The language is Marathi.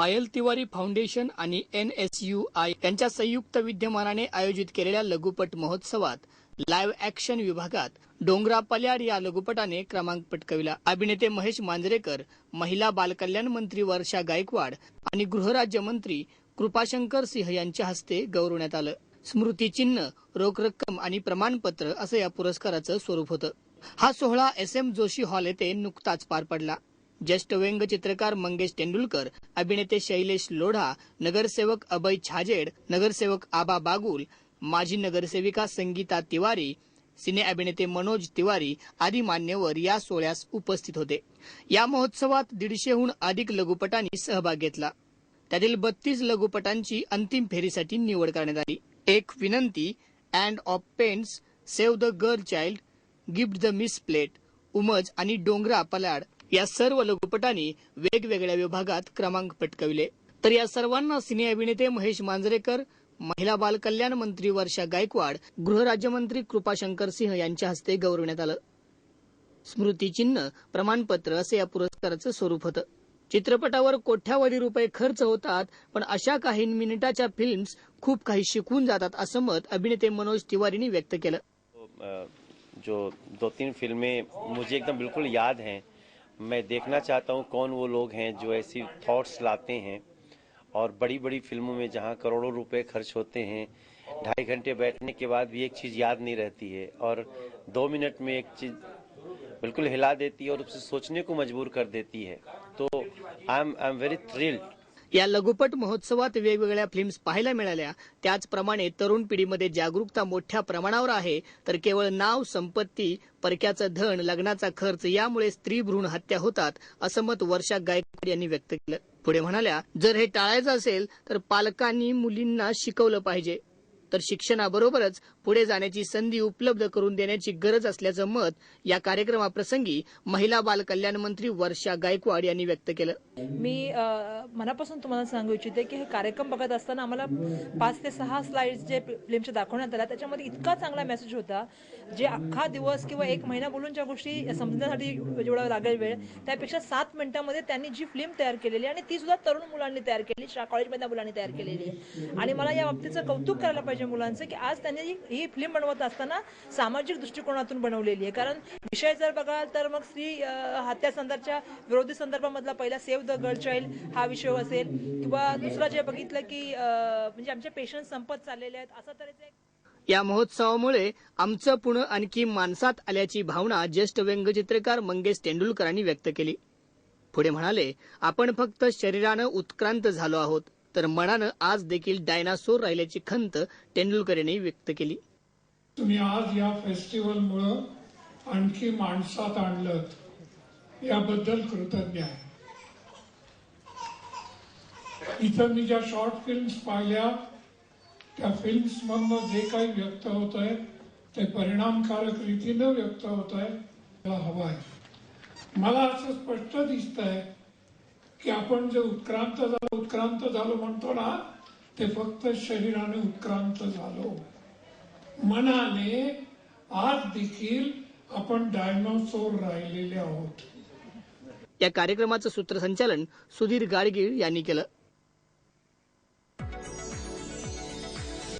पायल तिवारी फाउंडेशन आणि एन एस यू आय यांच्या संयुक्त विद्यमानाने आयोजित केलेल्या लघुपट महोत्सवात लाईव्ह ऍक्शन विभागात डोंगरा पल्याड या लघुपटाने क्रमांक पटकविला. अभिनेते महेश मांजरेकर महिला बालकल्याण मंत्री वर्षा गायकवाड आणि गृहराज्यमंत्री कृपाशंकर सिंह यांच्या हस्ते गौरवण्यात आलं. स्मृतिचिन्ह रोख रक्कम आणि प्रमाणपत्र असं या पुरस्काराचं स्वरूप होतं. हा सोहळा एस एम जोशी हॉल येथे नुकताच पार पडला. ज्येष्ठ व्यंगचित्रकार मंगेश तेंडुलकर अभिनेते शैलेश लोढा नगरसेवक अभय छाजेड नगरसेवक आबा बागुल माजी नगरसेविका संगीता तिवारी सिने अभिनेते मनोज तिवारी आदी मान्यवर या सोहळ्यास उपस्थित होते. या महोत्सवात दीडशेहून अधिक लघुपटांनी सहभाग घेतला. त्यातील बत्तीस लघुपटांची अंतिम फेरीसाठी निवड करण्यात आली. एक विनंती and of paints save the girl child gift the miss plate उमज आणि डोंगरा पलाड या सर्व लघुपटांनी वेगवेगळ्या विभागात क्रमांक पटकविले. तर या सर्वांना सिने अभिनेते महेश मांजरेकर महिला बाल कल्याण मंत्री वर्षा गायकवाड गृहराज्यमंत्री कृपाशंकर सिंह यांच्या हस्ते गौरवण्यात आलं. स्मृतिचिन्ह प्रमाणपत्र असे या पुरस्काराचं स्वरूप होतं. चित्रपटावर कोट्यावधी रुपये खर्च होतात पण अशा काही मिनिटाच्या फिल्म्स खूप काही शिकून जातात असं मत अभिनेते मनोज तिवारीने व्यक्त केलं. जो दो तीन फिल्में मुझे एकदम बिल्कुल याद हैं मैं देखना चाहता हूँ कौन वो लोग हैं जो ऐसी थॉट्स लाते हैं और बड़ी बड़ी फ़िल्मों में जहाँ करोड़ों रुपए खर्च होते हैं, ढाई घंटे बैठने के बाद भी एक चीज़ याद नहीं रहती है और दो मिनट में एक चीज़ बिल्कुल हिला देती है और उसे सोचने को मजबूर कर देती है। तो I am I am very thrilled या लघुपट महोत्सवात वेगवेगळ्या फिल्म्स पाहायला मिळाल्या. त्याचप्रमाणे तरुण पिढीमध्ये जागरूकता मोठ्या प्रमाणावर आहे. तर केवळ नाव संपत्ती परक्याचं धन लग्नाचा खर्च यामुळे स्त्री भ्रूण हत्या होतात असं मत वर्षा गायकवाड यांनी व्यक्त केलं. पुढे म्हणाल्या जर हे टाळायचं असेल तर पालकांनी मुलींना शिकवलं पाहिजे. तर शिक्षणाबरोबरच पुढे जाण्याची संधी उपलब्ध करून देण्याची गरज असल्याचं मत या कार्यक्रमाप्रसंगी महिला बाल कल्याण मंत्री वर्षा गायकवाड यांनी व्यक्त केलं. मी मनापासून तुम्हाला सांगू इच्छिते की हे कार्यक्रम बघत असताना आम्हाला पाच ते सहा स्लाइड्स जे फिल्मचे दाखवण्यात आल्या त्याच्यामध्ये इतका चांगला मेसेज होता जे अख्खा दिवस किंवा एक महिना बोलून ज्या गोष्टी समजण्यासाठी जेवढा लागेल वेळ त्यापेक्षा सात मिनिटांमध्ये त्यांनी जी फिल्म तयार केलेली आणि ती सुद्धा तरुण मुलांनी तयार केली शा कॉलेजमधल्या मुलांनी तयार केलेली आहे. आणि मला या बाबतीचं कौतुक करायला पाहिजे पाहिजे मुलांचं की आज त्यांनी ही- फिल्म बनवत असताना सामाजिक दृष्टिकोनातून बनवलेली आहे. कारण विषय जर बघाल तर मग स्त्री अ, हत्या संदर्भाच्या विरोधी संदर्भामधला पहिला सेव्ह द गर्ल चाइल्ड हा विषय असेल. किंवा दुसरा जे बघितलं की म्हणजे आमचे पेशंट संपत चाललेले आहेत. असा तऱ्हेचे या महोत्सवामुळे आमचं पुणे आणखी माणसात आल्याची भावना ज्येष्ठ व्यंगचित्रकार मंगेश तेंडुलकरांनी व्यक्त केली. पुढे म्हणाले आपण फक्त शरीरानं उत्क्रांत झालो आहोत. तर मनानं आज देखील डायनासोर राहिल्याची खंत तेंडुलकर यांनी व्यक्त केली. तुम्ही आज या फेस्टिवलमुळं आणखी माणसात आणलं याबद्दल कृतज्ञ आहे. इथं मी ज्या शॉर्ट फिल्म्स पाहिल्या त्या फिल्म्स मधनं जे काही व्यक्त होत आहे ते परिणामकारक रीतीनं व्यक्त होत आहे हवं आहे. मला असं स्पष्ट दिसत आहे की आपण जे उत्क्रांत झालो उत्क्रांत झालो म्हणतो ना ते फक्त शरीराने उत्क्रांत झालो. मनाने आज देखील आपण डायनोसोर राहिलेले आहोत. या कार्यक्रमाचं सूत्रसंचालन सुधीर गाडगीळ यांनी केलं.